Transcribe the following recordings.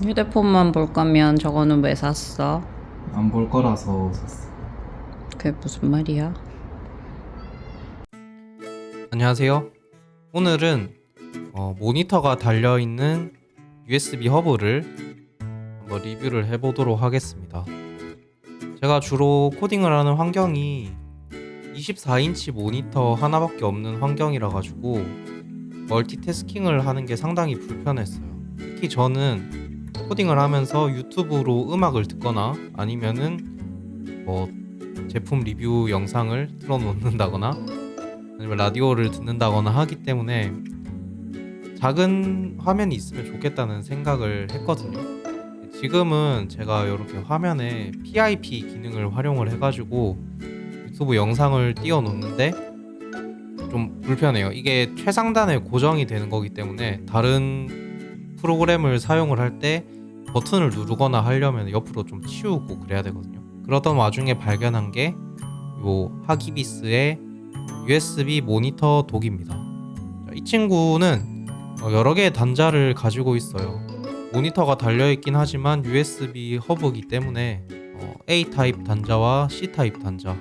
휴대폰만 볼 거면 저거는 왜 샀어? 안 볼 거라서 샀어. 그게 무슨 말이야? 안녕하세요. 오늘은 어, 모니터가 달려 있는 USB 허브를 한번 리뷰를 해보도록 하겠습니다. 제가 주로 코딩을 하는 환경이 24인치 모니터 하나밖에 없는 환경이라 가지고 멀티태스킹을 하는 게 상당히 불편했어요. 특히 저는 코딩을 하면서 유튜브로 음악을 듣거나 아니면은 뭐 제품 리뷰 영상을 틀어놓는다거나 아니면 라디오를 듣는다거나 하기 때문에 작은 화면이 있으면 좋겠다는 생각을 했거든요. 지금은 제가 이렇게 화면에 PIP 기능을 활용을 해가지고 유튜브 영상을 띄워놓는데 좀 불편해요. 이게 최상단에 고정이 되는 거기 때문에 다른 프로그램을 사용을 할 때 버튼을 누르거나 하려면 옆으로 좀 치우고 그래야 되거든요. 그러던 와중에 발견한 게요 하기비스의 USB 모니터 독입니다. 자, 이 친구는 어, 여러 개의 단자를 가지고 있어요. 모니터가 달려 있긴 하지만 USB 허브이기 때문에 어, A 타입 단자와 C 타입 단자,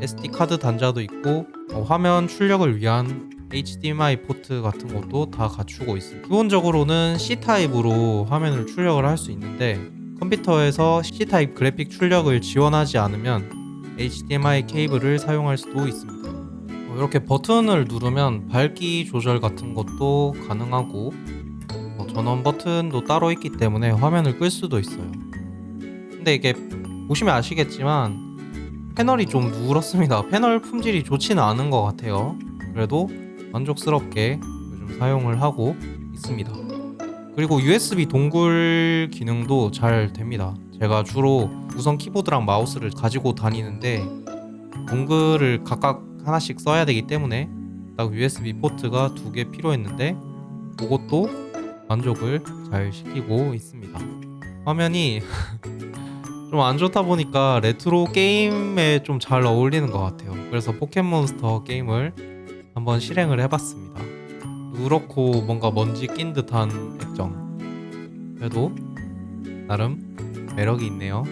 SD 카드 단자도 있고 어, 화면 출력을 위한 HDMI 포트 같은 것도 다 갖추고 있습니다. 기본적으로는 C 타입으로 화면을 출력을 할 수 있는데 컴퓨터에서 C 타입 그래픽 출력을 지원하지 않으면 HDMI 케이블을 사용할 수도 있습니다. 어, 이렇게 버튼을 누르면 밝기 조절 같은 것도 가능하고 어, 전원 버튼도 따로 있기 때문에 화면을 끌 수도 있어요. 근데 이게 보시면 아시겠지만 패널이 좀 누렇습니다. 패널 품질이 좋지는 않은 것 같아요. 그래도 만족스럽게 요즘 사용을 하고 있습니다. 그리고 USB 동굴 기능도 잘 됩니다. 제가 주로 무선 키보드랑 마우스를 가지고 다니는데 동글을 각각 하나씩 써야 되기 때문에 딱 USB 포트가 두 개 필요했는데 그것도 만족을 잘 시키고 있습니다. 화면이 좀 안 좋다 보니까 레트로 게임에 좀 잘 어울리는 것 같아요. 그래서 포켓몬스터 게임을 한번 실행을 해봤습니다. 누렇고 뭔가 먼지 낀 듯한 액정. 그래도 나름 매력이 있네요.